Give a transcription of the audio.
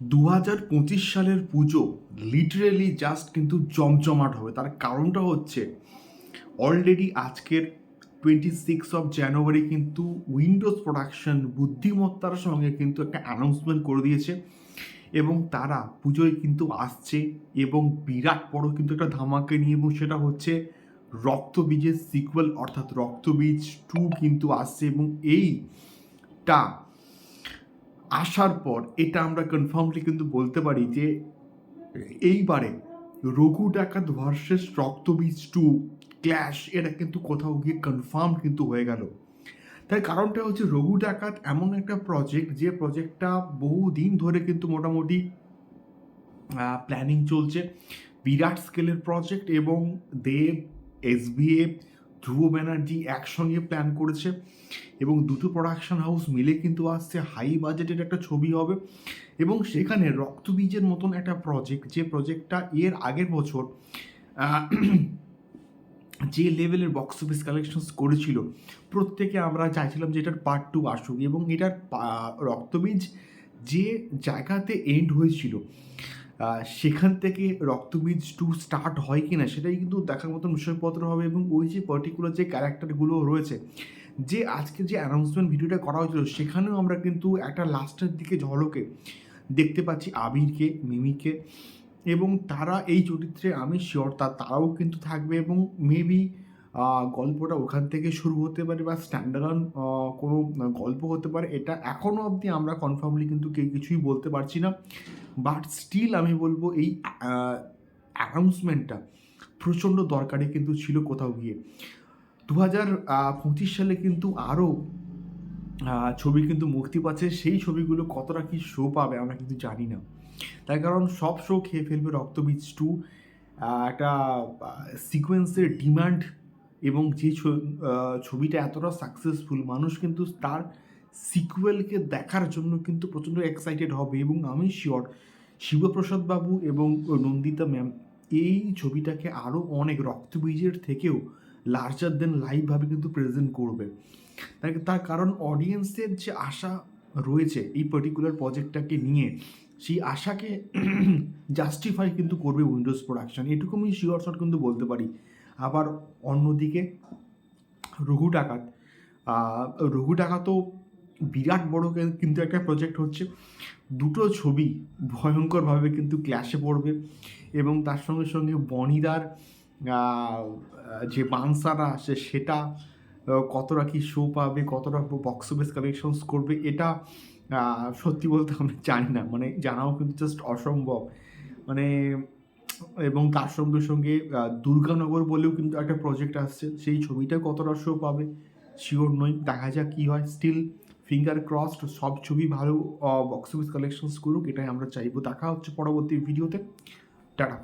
দু হাজার পঁচিশ সালের পুজো লিটারেলি জাস্ট কিন্তু জমজমাট হবে। তার কারণটা হচ্ছে অলরেডি আজকের টোয়েন্টি সিক্স অফ জানুয়ারি কিন্তু উইন্ডোজ প্রোডাকশন বুদ্ধিমত্তার সঙ্গে কিন্তু একটা অ্যানাউন্সমেন্ট করে দিয়েছে এবং তারা পুজোয় কিন্তু আসছে এবং বিরাট বড় কিন্তু একটা ধামাকে নিয়ে এবং সেটা হচ্ছে রক্তবীজের সিকুয়েল অর্থাৎ রক্তবীজ টু কিন্তু আসছে এবং এইটা আসার পর এটা আমরা কনফার্মলি কিন্তু বলতে পারি যে, এইবারে রঘু ডাকাত ভার্সেস রক্তবীজ টু ক্ল্যাশ এটা কিন্তু কোথাও গিয়ে কনফার্ম কিন্তু হয়ে গেল। তার কারণটা হচ্ছে রঘু ডাকাত এমন একটা প্রজেক্ট যে প্রজেক্টটা বহুদিন ধরে কিন্তু মোটামুটি প্ল্যানিং চলছে। বিরাট স্কেলের প্রজেক্ট এবং দেব এসবিএ ধ্রুব ব্যানার্জি একসঙ্গে প্ল্যান করেছে এবং দুটো প্রোডাকশন হাউস মিলে কিন্তু আসছে হাই বাজেটের একটা ছবি হবে এবং সেখানে রক্তবীজের মতন একটা প্রজেক্ট যে প্রজেক্টটা এর আগের বছর যে লেভেলের বক্স অফিস কালেকশনস করেছিল, প্রত্যেকে আমরা চাইছিলাম যে এটার পার্ট টু আসুক এবং এটার রক্তবীজ যে জায়গাতে এন্ড হয়েছিল সেখান থেকে রক্তবীজ টু স্টার্ট হয় কি না সেটাই কিন্তু দেখার মতন বিষয়পত্র হবে এবং ওই যে পার্টিকুলার যে ক্যারেক্টারগুলো রয়েছে, যে আজকে যে অ্যানাউন্সমেন্ট ভিডিওটা করা হয়েছিল, সেখানেও আমরা কিন্তু একটা লাস্টের দিকে ঝলকে দেখতে পাচ্ছি আবিরকে, মিমিকে এবং তারা এই চরিত্রে আমি শিওর তারাও কিন্তু থাকবে এবং মেবি গল্পটা ওখান থেকে শুরু হতে পারে বা স্ট্যান্ডার্ড কোনো গল্প হতে পারে, এটা এখনও অবধি আমরা কনফার্মলি কিন্তু কেউ কিছুই বলতে পারছি না। বাট স্টিল আমি বলব এই অ্যানাউন্সমেন্টটা প্রচণ্ড দরকারি কিন্তু ছিল কোথাও গিয়ে। দু হাজার পঁচিশ সালে কিন্তু আরও ছবি কিন্তু মুক্তি পাচ্ছে, সেই ছবিগুলো কতটা কি শো পাবে আমরা কিন্তু জানি না। তার কারণ সব শো খেয়ে ফেলবে রক্তবীজ টু একটা সিকোয়েন্সের ডিমান্ড এবং যে ছবিটা এতটা সাকসেসফুল মানুষ কিন্তু তার সিকুয়েলকে দেখার জন্য কিন্তু প্রচণ্ড এক্সাইটেড হবে এবং আমি শিওর শিবপ্রসাদ বাবু এবং নন্দিতা ম্যাম এই ছবিটাকে আরও অনেক রক্তবীজের থেকেও লার্জার দেন লাইভভাবে কিন্তু প্রেজেন্ট করবে। তার- কারণ অডিয়েন্সের যে আশা রয়েছে এই পার্টিকুলার প্রজেক্টটাকে নিয়ে, সেই আশাকে জাস্টিফাই কিন্তু করবে উইন্ডোজ প্রোডাকশন এটুকু আমি শিওর শট কিন্তু বলতে পারি। আবার অন্যদিকে রঘু ডাকাত। রঘু ডাকাতও বিরাট বড় কিন্তু একটা প্রজেক্ট হচ্ছে। দুটো ছবি ভয়ঙ্করভাবে কিন্তু ক্ল্যাশে পড়বে এবং তার সঙ্গে সঙ্গে বনিদার যে বানসারা আসে সেটা কতটা কি শো পাবে, কতটা বক্স অফিস কালেকশনস করবে এটা সত্যি বলতে আমি জানি না। মানে জানাও কিন্তু জাস্ট অসম্ভব। মানে এবং তার সঙ্গে সঙ্গে দুর্গানগর বলেও কিন্তু একটা প্রজেক্ট আসছে। সেই ছবিটা কতটা শো পাবে? শিওর নই দেখা যাক কী হয়। স্টিল ফিঙ্গার ক্রসড সব ছবি ভালো বক্স অফিস কালেকশনস করুক, এটাই আমরা চাইব। দেখা হচ্ছে পরবর্তী ভিডিওতে টাটা।